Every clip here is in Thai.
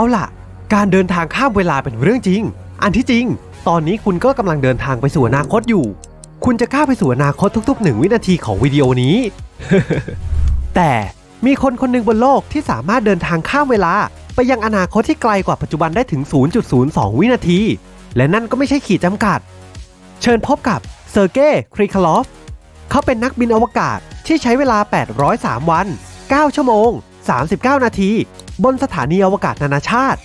เอาล่ะ การเดินทางข้ามเวลาเป็นเรื่องจริง อันที่จริง ตอนนี้คุณก็กำลังเดินทางไปสู่อนาคตอยู่ คุณจะก้าวไปสู่อนาคตทุกๆหนึ่งวินาทีของวิดีโอนี้ แต่มีคนคนหนึ่งบนโลกที่สามารถเดินทางข้ามเวลา ไปยังอนาคตที่ไกลกว่าปัจจุบันได้ถึง 0.02 วินาที และนั่นก็ไม่ใช่ขีดจำกัด เชิญพบกับเซอร์เกย์คริคาลอฟ เขาเป็นนักบินอวกาศที่ใช้เวลา 803 วัน 9 ชั่วโมง 39 นาที บนสถานีอวกาศนานาชาติ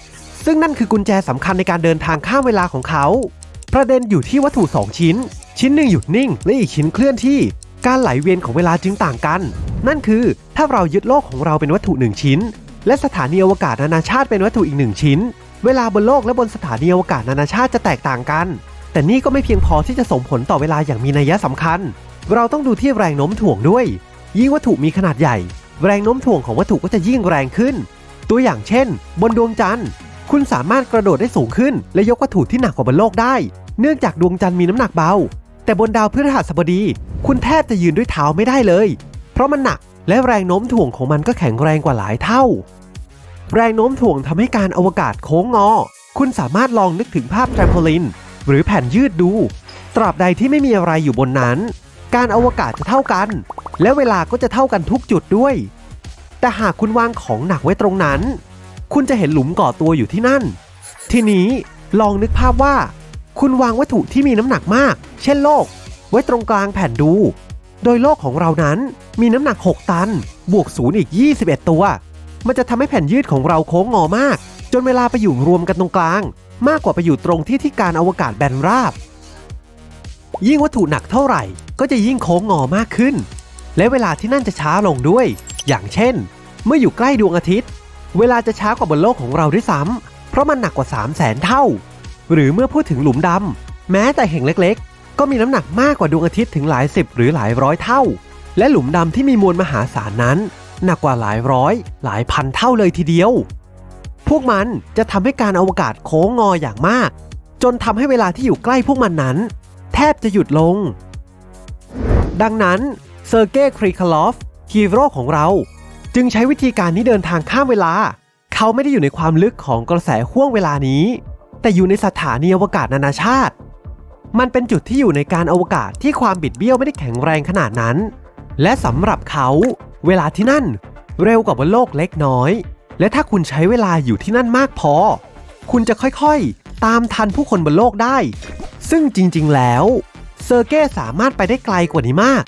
ซึ่งนั่นคือกุญแจสำคัญในการเดินทางข้ามเวลาของเขา ประเด็นอยู่ที่วัตถุ 2 ชิ้น ชิ้นหนึ่งหยุดนิ่ง และอีกชิ้นเคลื่อนที่ การไหลเวียนของเวลาจึงต่างกัน นั่นคือถ้าเรายึดโลกของเราเป็นวัตถุหนึ่งชิ้น และสถานีอวกาศนานาชาติเป็นวัตถุอีกหนึ่งชิ้น เวลาบนโลกและบนสถานีอวกาศนานาชาติจะแตกต่างกัน แต่นี่ก็ไม่เพียงพอที่จะส่งผลต่อเวลาอย่างมีนัยสำคัญ เราต้องดูที่แรงโน้มถ่วงด้วย ยิ่งวัตถุมีขนาดใหญ่ แรงโน้มถ่วงของวัตถุก็จะยิ่งแรงขึ้น ตัวอย่างเช่น บนดวงจันทร์ คุณสามารถกระโดดได้สูงขึ้น และยกวัตถุที่หนักกว่าบนโลกได้ เนื่องจากดวงจันทร์มีน้ำหนักเบา แต่บนดาวพฤหัสบดี คุณแทบจะยืนด้วยเท้าไม่ได้เลย เพราะมันหนักและแรงโน้มถ่วงของมันก็แข็งแรงกว่าหลายเท่า แรงโน้มถ่วงทำให้การอวกาศโค้งงอ คุณสามารถลองนึกถึงภาพแทรมโพลิน หรือแผ่นยืดดู ตราบใดที่ไม่มีอะไรอยู่บนนั้น การอวกาศจะเท่ากัน และเวลาก็จะเท่ากันทุกจุดด้วย แต่หากคุณวางของหนักไว้ตรงนั้น คุณจะเห็นหลุมก่อตัวอยู่ที่นั่น ทีนี้ลองนึกภาพว่า คุณวางวัตถุที่มีน้ำหนักมาก เช่นโลก ไว้ตรงกลางแผ่นดู โดยโลกของเรานั้นมีน้ำหนัก 6 ตัน บวกศูนย์อีก 21 ตัว มันจะทำให้แผ่นยืดของเราโค้งงอมาก จนเวลาไปอยู่รวมกันตรงกลาง มากกว่าไปอยู่ตรงที่ที่การอวกาศแบนราบ ยิ่งวัตถุหนักเท่าไหร่ ก็จะยิ่งโค้งงอมากขึ้น และเวลาที่นั่นจะช้าลงด้วย อย่างเช่น เมื่ออยู่ใกล้ดวงอาทิตย์ เวลาจะช้ากว่าบนโลกของเราด้วยซ้ำเพราะมันหนักกว่า 3 0 0แสนเท่า หรือเมื่อพูดถึงหลุมดำแม้แต่แห่งเล็กๆ ก็มีน้ำหนักมากกว่าดวงอาทิตย์ถึงหลายสิบหรือหลายร้อยเท่า และหลุมดำที่มีมวลมหาศาลนั้น หนักกว่าหลายร้อย หลายพันเท่าเลยทีเดียว พวกมันจะทำให้การอวกาศโค้งงออย่างมาก จนทำให้เวลาที่อยู่ใกล้พวกมันนั้น แทบจะหยุดลง ดังนั้นเซอร์เกย์คริคาลอฟ ฮีโร่ของเรา จึงใช้วิธีการนี้เดินทางข้ามเวลา เขาไม่ได้อยู่ในความลึกของกระแสห้วงเวลานี้ แต่อยู่ในสถานีอวกาศนานาชาติ มันเป็นจุดที่อยู่ในการอวกาศที่ความบิดเบี้ยวไม่ได้แข็งแรงขนาดนั้น และสำหรับเขา เวลาที่นั่น เร็วกว่าบนโลกเล็กน้อย และถ้าคุณใช้เวลาอยู่ที่นั่นมากพอ คุณจะค่อยๆ ตามทันผู้คนบนโลกได้ ซึ่งจริงๆแล้วเซอร์เก้สามารถไปได้ไกลกว่านี้มาก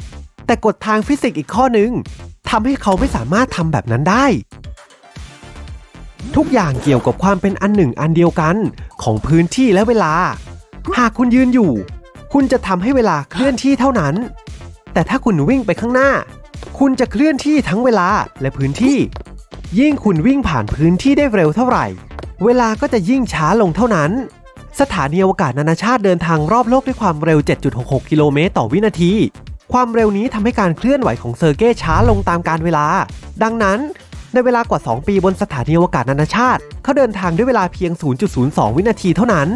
แต่กฎทางฟิสิกส์อีกข้อหนึ่งทำให้เขาไม่สามารถทำแบบนั้นได้ ทุกอย่างเกี่ยวกับความเป็นอันหนึ่งอันเดียวกันของพื้นที่และเวลา หากคุณยืนอยู่ คุณจะทำให้เวลาเคลื่อนที่เท่านั้น แต่ถ้าคุณวิ่งไปข้างหน้า คุณจะเคลื่อนที่ทั้งเวลาและพื้นที่ ยิ่งคุณวิ่งผ่านพื้นที่ได้เร็วเท่าไหร่ เวลาก็จะยิ่งช้าลงเท่านั้นสถานีอวกาศนานาชาติเดินทางรอบโลกด้วยความเร็ว 7.66 กิโลเมตรต่อวินาที ความเร็วนี้ทำให้การเคลื่อนไหวของเซอร์เก้ช้าลงตามกาลเวลา ดังนั้นในเวลากว่า 2 ปีบนสถานีอวกาศนานาชาติ เขาเดินทางด้วยเวลาเพียง 0.02 วินาทีเท่านั้น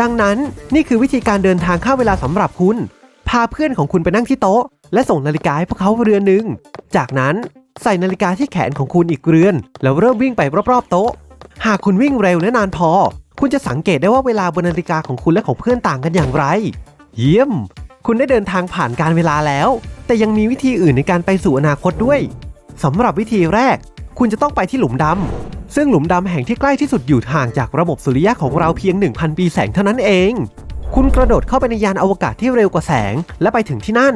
ดังนั้นนี่คือวิธีการเดินทางข้ามเวลาสำหรับคุณ พาเพื่อนของคุณไปนั่งที่โต๊ะ และส่งนาฬิกาให้พวกเขาเรือนหนึ่ง จากนั้นใส่นาฬิกาที่แขนของคุณอีกเรือน แล้วเริ่มวิ่งไปรอบๆโต๊ะ หากคุณวิ่งเร็วและนานพอ คุณจะสังเกตได้ว่าเวลาบนนาฬิกาของคุณและของเพื่อนต่างกันอย่างไร เยี่ยม คุณได้เดินทางผ่านการเวลาแล้ว แต่ยังมีวิธีอื่นในการไปสู่อนาคตด้วยสำหรับวิธีแรก คุณจะต้องไปที่หลุมดำซึ่งหลุมดำแห่งที่ใกล้ที่สุดอยู่ห่างจากระบบสุริยะของเราเพียง 1,000 ปีแสงเท่านั้นเอง คุณกระโดดเข้าไปในยานอวกาศที่เร็วกว่าแสง และไปถึงที่นั่น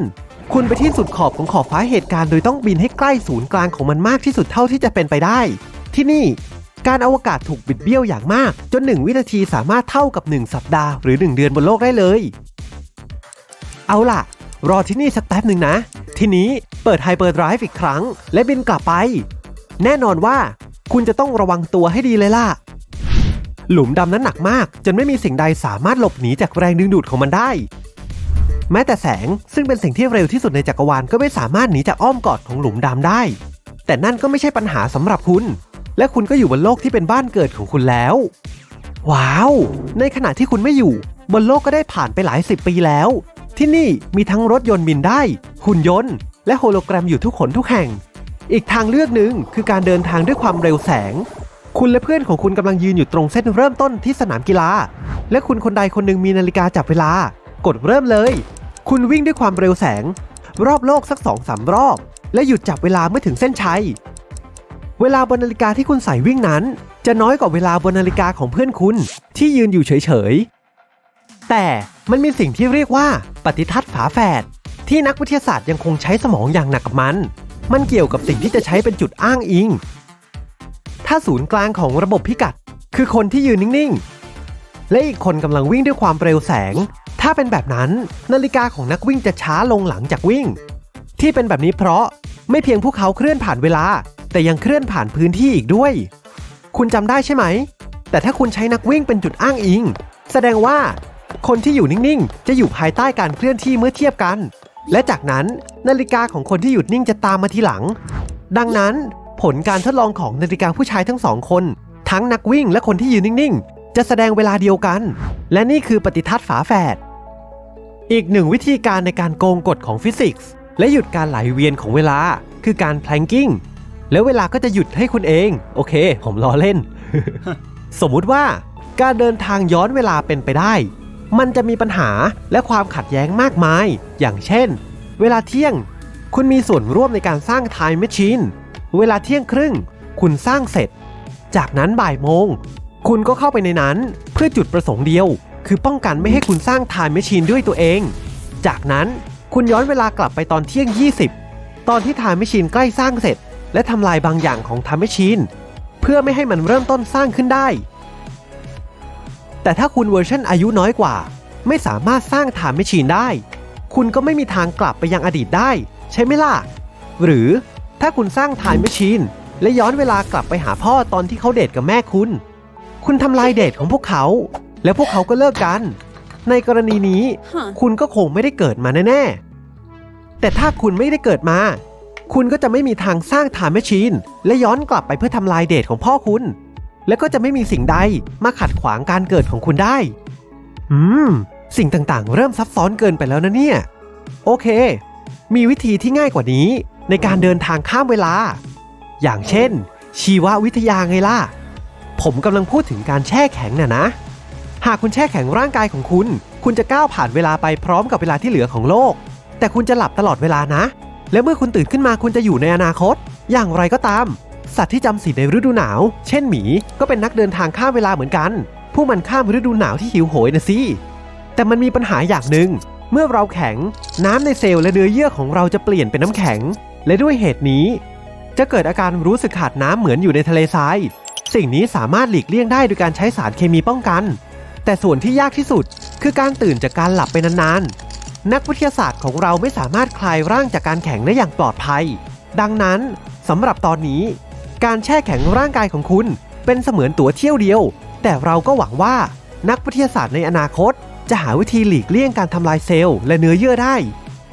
คุณไปที่สุดขอบของขอบฟ้าเหตุการณ์โดยต้องบินให้ใกล้ศูนย์กลางของมันมากที่สุดเท่าที่จะเป็นไปได้ ที่นี่การอวกาศถูกบิดเบี้ยวอย่างมาก จน 1 วินาทีสามารถเท่ากับ 1 สัปดาห์หรือ 1 เดือนบนโลกได้เลย เอาล่ะ รอที่นี่สักแป๊บหนึ่งนะ ทีนี้เปิดไฮเปอร์ไดรฟ์อีกครั้ง และบินกลับไป แน่นอนว่าคุณจะต้องระวังตัวให้ดีเลยล่ะ หลุมดำนั้นหนักมาก จนไม่มีสิ่งใดสามารถหลบหนีจากแรงดึงดูดของมันได้ แม้แต่แสงซึ่งเป็นสิ่งที่เร็วที่สุดในจักรวาลก็ไม่สามารถหนีจากอ้อมกอดของหลุมดำได้ แต่นั่นก็ไม่ใช่ปัญหาสำหรับคุณ และคุณก็อยู่บนโลกที่เป็นบ้านเกิดของคุณแล้ว ว้าว ในขณะที่คุณไม่อยู่ บนโลกก็ได้ผ่านไปหลายสิบปีแล้ว ที่นี่มีทั้งรถยนต์บินได้ หุ่นยนต์ และโฮโลแกรมอยู่ทุกขนทุกแห่ง อีกทางเลือกหนึ่งคือการเดินทางด้วยความเร็วแสง คุณและเพื่อนของคุณกำลังยืนอยู่ตรงเส้นเริ่มต้นที่สนามกีฬา และคุณคนใดคนหนึ่งมีนาฬิกาจับเวลา กดเริ่มเลย คุณวิ่งด้วยความเร็วแสง รอบโลกสักสองสามรอบ และหยุดจับเวลาเมื่อถึงเส้นชัย เวลาบนนาฬิกาที่คุณใส่วิ่งนั้น จะน้อยกว่าเวลาบนนาฬิกาของเพื่อนคุณที่ยืนอยู่เฉยๆ แต่มันมีสิ่งที่เรียกว่าปฏิทัศน์ฝาแฝดที่นักวิทยาศาสตร์ยังคงใช้สมองอย่างหนักกับมัน มันเกี่ยวกับสิ่งที่จะใช้เป็นจุดอ้างอิง ถ้าศูนย์กลางของระบบพิกัด คือคนที่ยืนนิ่งๆ และอีกคนกำลังวิ่งด้วยความเร็วแสง ถ้าเป็นแบบนั้นนาฬิกาของนักวิ่งจะช้าลงหลังจากวิ่ง ที่เป็นแบบนี้เพราะไม่เพียงพวกเขาเคลื่อนผ่านเวลา แต่ยังเคลื่อนผ่านพื้นที่อีกด้วย คุณจำได้ใช่ไหม แต่ถ้าคุณใช้นักวิ่งเป็นจุดอ้างอิง แสดงว่า คนที่อยู่นิ่งๆ จะอยู่ภายใต้การเคลื่อนที่เมื่อเทียบกัน และจากนั้นนาฬิกาของคนที่หยุดนิ่งจะตามมาทีหลัง ดังนั้นผลการทดลองของนาฬิกาผู้ชายทั้งสองคน ทั้งนักวิ่งและคนที่ยืนนิ่งๆ จะแสดงเวลาเดียวกัน และนี่คือปฏิทัศน์ฝาแฝดอีกหนึ่งวิธีการในการโกงกฎของฟิสิกส์และหยุดการไหลเวียนของเวลาคือการแพลงกิ้งแล้วเวลาก็จะหยุดให้คุณเอง โอเค ผมล้อเล่น สมมุติว่าการเดินทางย้อนเวลาเป็นไปได้ มันจะมีปัญหาและความขัดแย้งมากมาย อย่างเช่น เวลาเที่ยง คุณมีส่วนร่วมในการสร้างไทม์แมชชีนเวลาเที่ยงครึ่ง คุณสร้างเสร็จ จากนั้นบ่ายโมง คุณก็เข้าไปในนั้นเพื่อจุดประสงค์เดียว คือป้องกันไม่ให้คุณสร้างไทม์แมชชีนด้วยตัวเอง จากนั้นคุณย้อนเวลากลับไปตอนเที่ยง 20 ตอนที่ไทม์แมชชีนใกล้สร้างเสร็จ และทำลายบางอย่างของไทม์แมชชีนเพื่อไม่ให้มันเริ่มต้นสร้างขึ้นได้ แต่ถ้าคุณเวอร์ชันอายุน้อยกว่า ไม่สามารถสร้างไทม์แมชชีนได้ คุณก็ไม่มีทางกลับไปยังอดีตได้ ใช่ไหมล่ะ หรือถ้าคุณสร้างไทม์แมชชีนและย้อนเวลากลับไปหาพ่อตอนที่เขาเดทกับแม่คุณ คุณทำลายเดทของพวกเขา แล้วพวกเขาก็เลิกกัน ในกรณีนี้ Huh. คุณก็คงไม่ได้เกิดมาแน่ๆแต่ถ้าคุณไม่ได้เกิดมา คุณก็จะไม่มีทางสร้างไทม์แมชชีน และย้อนกลับไปเพื่อทำลายเดทของพ่อคุณ และก็จะไม่มีสิ่งใดมาขัดขวางการเกิดของคุณได้ อืม สิ่งต่างๆ เริ่มซับซ้อนเกินไปแล้วนะเนี่ย โอเค มีวิธีที่ง่ายกว่านี้ ในการเดินทางข้ามเวลา อย่างเช่น ชีววิทยาไงล่ะ ผมกำลังพูดถึงการแช่แข็งน่ะนะ หากคุณแช่แข็งร่างกายของคุณ คุณจะก้าวผ่านเวลาไปพร้อมกับเวลาที่เหลือของโลก แต่คุณจะหลับตลอดเวลานะ และเมื่อคุณตื่นขึ้นมาคุณจะอยู่ในอนาคต อย่างไรก็ตาม สัตว์ที่จำศีลในฤดูหนาว เช่นหมีก็เป็นนักเดินทางข้ามเวลาเหมือนกัน ผู้มันข้ามฤดูหนาวที่หิวโหยนะสิ แต่มันมีปัญหาอย่างหนึ่ง เมื่อเราแข็ง น้ำในเซลล์และเนื้อเยื่อของเราจะเปลี่ยนเป็นน้ำแข็ง และด้วยเหตุนี้ จะเกิดอาการรู้สึกขาดน้ำเหมือนอยู่ในทะเลทราย สิ่งนี้สามารถหลีกเลี่ยงได้โดยการใช้สารเคมีป้องกัน แต่ส่วนที่ยากที่สุด คือการตื่นจากการหลับไปนานๆ นักวิทยาศาสตร์ของเราไม่สามารถคลายร่างจากการแข็งได้อย่างปลอดภัย ดังนั้นสำหรับตอนนี้ การแช่แข็งร่างกายของคุณ เป็นเสมือนตั๋วเที่ยวเดียว แต่เราก็หวังว่านักวิทยาศาสตร์ในอนาคต จะหาวิธีหลีกเลี่ยงการทำลายเซลล์และเนื้อเยื่อได้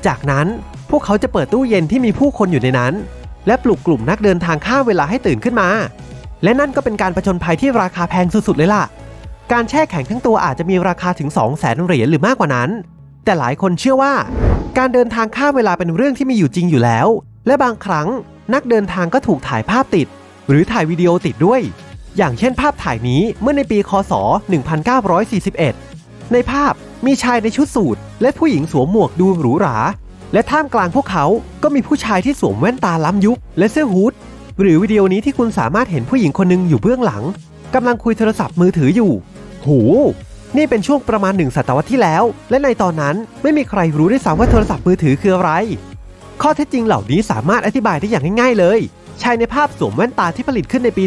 จากนั้นพวกเขาจะเปิดตู้เย็นที่มีผู้คนอยู่ในนั้น และปลุกกลุ่มนักเดินทางข้ามเวลาให้ตื่นขึ้นมา และนั่นก็เป็นการประชนภัยที่ราคาแพงสุดๆเลยล่ะ การแช่แข็งทั้งตัวอาจจะมีราคาถึง 2 0 0แสนเหรียญหรือมากกว่านั้น แต่หลายคนเชื่อว่า การเดินทางข้ามเวลาเป็นเรื่องที่มีอยู่จริงอยู่แล้ว และบางครั้งนักเดินทางก็ถูกถ่ายภาพติด หรือถ่ายวิดีโอติดด้วย อย่างเช่นภาพถ่ายนี้เมื่อในปีคศ 1941 ในภาพมีชายในชุดสูทและผู้หญิงสวมหมวกดูหรูหรา และท่ามกลางพวกเขาก็มีผู้ชายที่สวมแว่นตาล้ำยุคและเสื้อฮูดหรือวิดีโอนี้ที่คุณสามารถเห็นผู้หญิงคนหนึ่งอยู่เบื้องหลังกำลังคุยโทรศัพท์มือถืออยู่โหนี่เป็นช่วงประมาณหนึ่งศตวรรษที่แล้ว และในตอนนั้นไม่มีใครรู้ด้วยซ้ำว่าโทรศัพท์มือถือคืออะไร ข้อเท็จจริงเหล่านี้สามารถอธิบายได้อย่างง่ายๆเลย ชายในภาพสวมแว่นตาที่ผลิตขึ้นในปี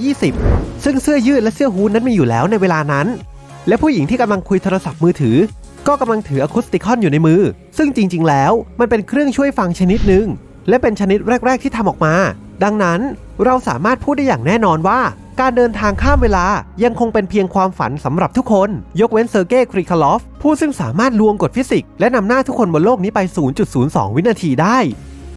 1920 ซึ่งเสื้อยืดและเสื้อฮูดนั้นมีอยู่แล้วในเวลานั้น และผู้หญิงที่กำลังคุยโทรศัพท์มือถือ ก็กำลังถืออะคูสติคอนอยู่ในมือ ซึ่งจริง ๆ แล้วมันเป็นเครื่องช่วยฟังชนิดหนึ่งและเป็นชนิดแรก ๆ ที่ทำออกมา ดังนั้นเราสามารถพูดได้อย่างแน่นอนว่า การเดินทางข้ามเวลายังคงเป็นเพียงความฝันสำหรับทุกคน ยกเว้นเซอร์เกย์คริคาลอฟ ผู้ซึ่งสามารถลวงกฎฟิสิกส์และนำหน้าทุกคนบนโลกนี้ไป 0.02 วินาทีได้